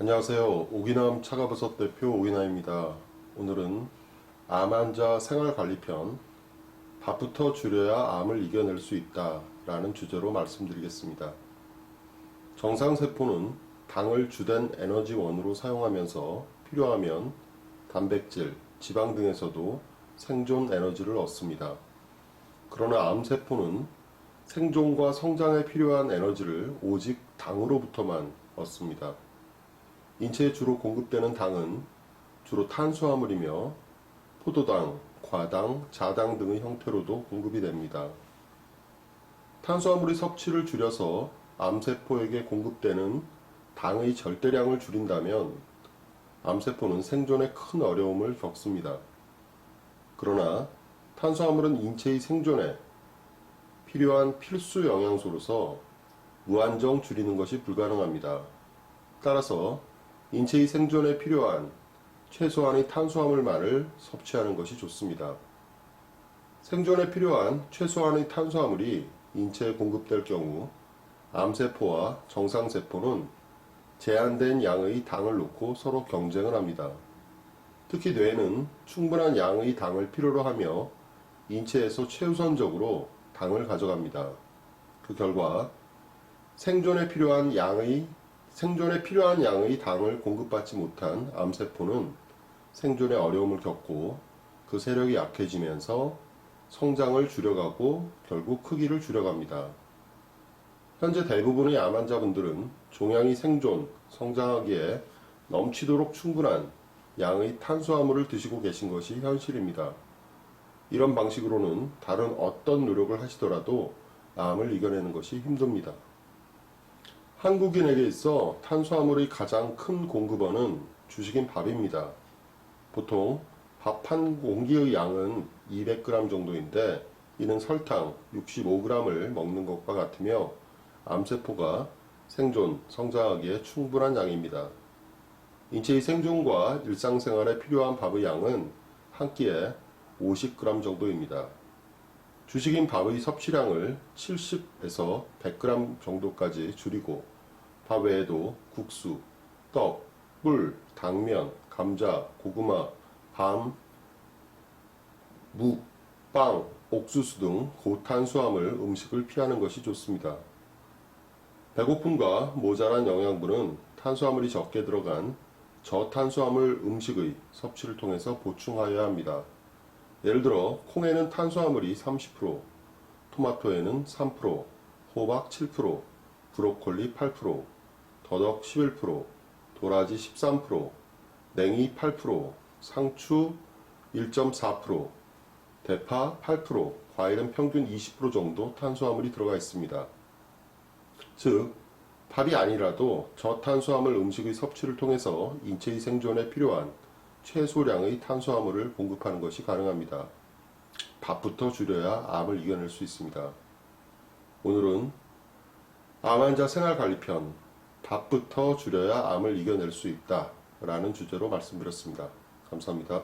안녕하세요. 오기남 차가버섯 대표 오기남입니다. 오늘은 암 환자 생활관리편 밥부터 줄여야 암을 이겨낼 수 있다 라는 주제로 말씀드리겠습니다. 정상세포는 당을 주된 에너지원으로 사용하면서 필요하면 단백질, 지방 등에서도 생존 에너지를 얻습니다. 그러나 암세포는 생존과 성장에 필요한 에너지를 오직 당으로부터만 얻습니다. 인체에 주로 공급되는 당은 주로 탄수화물이며 포도당, 과당, 자당 등의 형태로도 공급이 됩니다. 탄수화물의 섭취를 줄여서 암세포에게 공급되는 당의 절대량을 줄인다면 암세포는 생존에 큰 어려움을 겪습니다. 그러나 탄수화물은 인체의 생존에 필요한 필수 영양소로서 무한정 줄이는 것이 불가능합니다. 따라서 인체의 생존에 필요한 최소한의 탄수화물만을 섭취하는 것이 좋습니다. 생존에 필요한 최소한의 탄수화물이 인체에 공급될 경우 암세포와 정상세포는 제한된 양의 당을 놓고 서로 경쟁을 합니다. 특히 뇌는 충분한 양의 당을 필요로 하며 인체에서 최우선적으로 당을 가져갑니다. 그 결과 생존에 필요한 양의 생존에 필요한 양의 당을 공급받지 못한 암세포는 생존에 어려움을 겪고 그 세력이 약해지면서 성장을 줄여가고 결국 크기를 줄여갑니다. 현재 대부분의 암 환자분들은 종양이 생존, 성장하기에 넘치도록 충분한 양의 탄수화물을 드시고 계신 것이 현실입니다. 이런 방식으로는 다른 어떤 노력을 하시더라도 암을 이겨내는 것이 힘듭니다. 한국인에게 있어 탄수화물의 가장 큰 공급원은 주식인 밥입니다. 보통 밥 한 공기의 양은 200g 정도인데 이는 설탕 65g을 먹는 것과 같으며 암세포가 생존, 성장하기에 충분한 양입니다. 인체의 생존과 일상생활에 필요한 밥의 양은 한 끼에 50g 정도입니다. 주식인 밥의 섭취량을 70에서 100g 정도까지 줄이고 밥 외에도 국수, 떡, 꿀, 당면, 감자, 고구마, 밤, 묵, 빵, 옥수수 등 고탄수화물 음식을 피하는 것이 좋습니다. 배고픔과 모자란 영양분은 탄수화물이 적게 들어간 저탄수화물 음식의 섭취를 통해서 보충하여야 합니다. 예를 들어 콩에는 탄수화물이 30%, 토마토에는 3%, 호박 7%, 브로콜리 8%, 더덕 11%, 도라지 13%, 냉이 8%, 상추 1.4%, 대파 8%, 과일은 평균 20% 정도 탄수화물이 들어가 있습니다. 즉, 밥이 아니라도 저탄수화물 음식의 섭취를 통해서 인체의 생존에 필요한 최소량의 탄수화물을 공급하는 것이 가능합니다. 밥부터 줄여야 암을 이겨낼 수 있습니다. 오늘은 암 환자 생활관리편 밥부터 줄여야 암을 이겨낼 수 있다 라는 주제로 말씀드렸습니다. 감사합니다.